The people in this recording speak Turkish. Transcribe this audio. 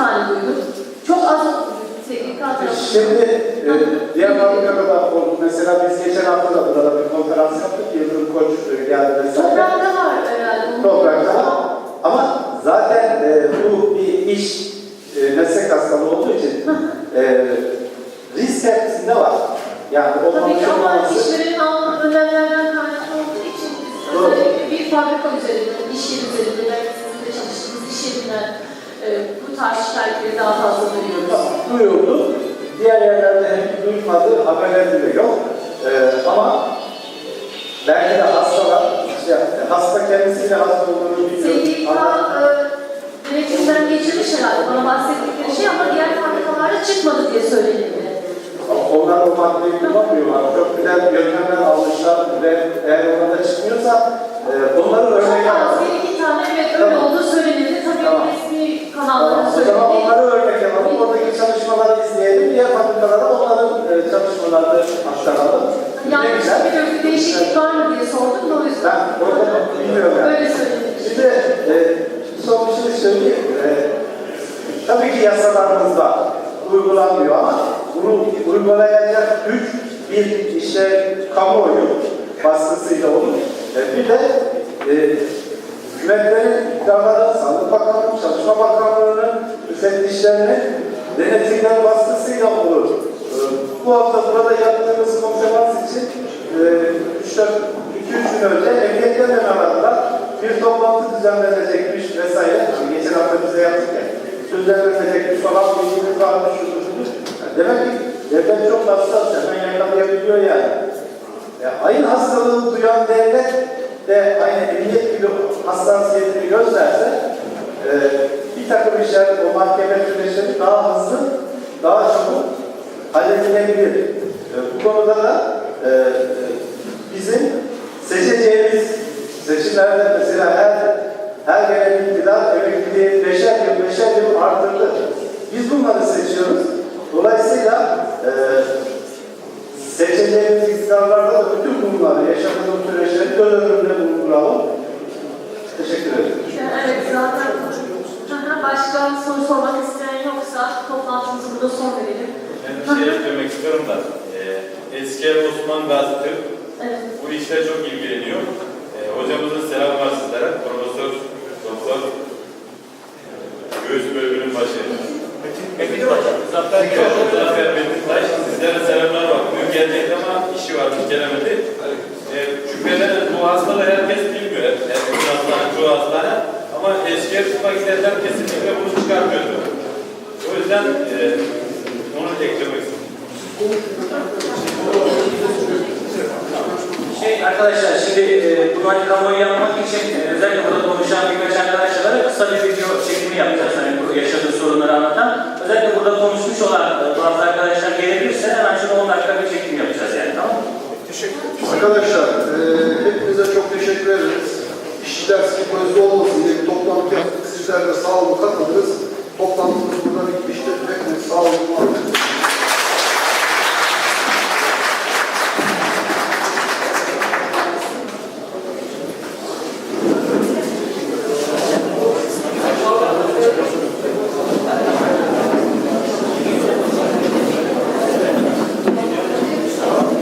tane duydum. Çok az SGK tarafından. Şimdi e, diğer fabrikada da oldu. Mesela biz geçen hafta da burada bir konferans yaptık. Yıldırım Koç e, geldi vesaire. Toprakta var herhalde. Toprakta var. Ama zaten e, bu bir iş e, meslek hastalığı olduğu için e, risk hepsinde var. Yani o Tabii ki ama konuşulmaması- işverenin aldığı önlemlerden kaynaklı olduğu için biz Doğru. özellikle bir fabrika üzerinde, iş yeri üzerinde, sizin de çalıştığınız iş yerinden e, tarz şikayetleri daha fazla duyuyoruz. duyuldu. Diğer yerlerde henüz duyulmadı, haberler bile yok. Ee, ama belki de hastalar, işte hasta kendisiyle hasta olduğunu biliyor. Ama e, denetimden geçirmiş herhalde bana bahsettikleri şey ama diğer fabrikalarda çıkmadı diye söylenildi. onlar o maddeyi kullanmıyorlar. Çok güzel yöntemler almışlar ve eğer orada çıkmıyorsa e, onları Çok örnek aktaralım. Ne Yanlış bir bir değişiklik var mı diye sordum da o yüzden. Ben orada bilmiyorum yani. Öyle söyledim. Şimdi e, son bir şey söyleyeyim. E, tabii ki yasalarımız var. Uygulanmıyor ama bunu uygulayacak güç bir işte kamuoyu baskısıyla olur. E, bir de e, hükümetlerin iktidarları, Sağlık Bakanlığı, Çalışma Bakanlığı'nın müfettişlerinin denetimler baskısıyla olur. Bu hafta burada yaptığımız konferans için e, 3-4 2-3 gün önce emniyetten aradılar. Bir toplantı düzenlenecekmiş vesaire. Geçen hafta bize yaptık ya. Düzenlenecekmiş falan bilgimiz varmış. Yani demek ki devlet çok hassas. Hemen yakalayabiliyor yani. Ya, ayın hastalığını duyan devlet de aynı emniyet gibi hassasiyetini gösterse e, bir takım işler, o mahkeme süreçleri daha hızlı, daha çabuk halledilebilir. E, bu konuda da e, bizim seçeceğimiz seçimlerde mesela her her gelen iktidar emekliliği beşer yıl, beşer yıl arttırdı. Biz bunları seçiyoruz. Dolayısıyla e, seçeceğimiz iktidarlarda da bütün bunları, yaşadığımız süreçleri göz önünde bulunduralım. Teşekkür ederim. Evet zaten başka soru sormak isteyen yoksa toplantımızı burada son verelim. Ben bir şey eklemek istiyorum da. E, eski Osman Gazi Evet. bu işle çok ilgileniyor. E, hocamızın selam var sizlere. Profesör, doktor, göğüs bölümünün başı. Metin Hocam. Zafer Metin Taş. Sizlere selamlar var. Bugün gelecekti ama işi varmış gelemedi. E, şüphelen bu hastalığı herkes bilmiyor. Herkes hastane, çoğu hastane. Ama eskiye tutmak isteyenler kesinlikle bunu çıkartıyordu. O yüzden e, onu eklemek istedim. Şey arkadaşlar şimdi e, bu kamuoyu yapmak için e, özellikle burada konuşan birkaç arkadaşlara kısa bir video çekimi yapacağız. Hani bu yaşadığı sorunları anlatan. Özellikle burada konuşmuş olan e, bazı arkadaşlar gelebilirse hemen şurada 10 dakika bir çekim yapacağız yani tamam mı? Arkadaşlar, e, hepinize çok teşekkür ederiz. İşçiler psikolojisi olmasın diye bir toplantı yaptık. Sizler de sağ olun katıldınız. Toplantımız burada bitmiştir. Hepiniz sağ olun.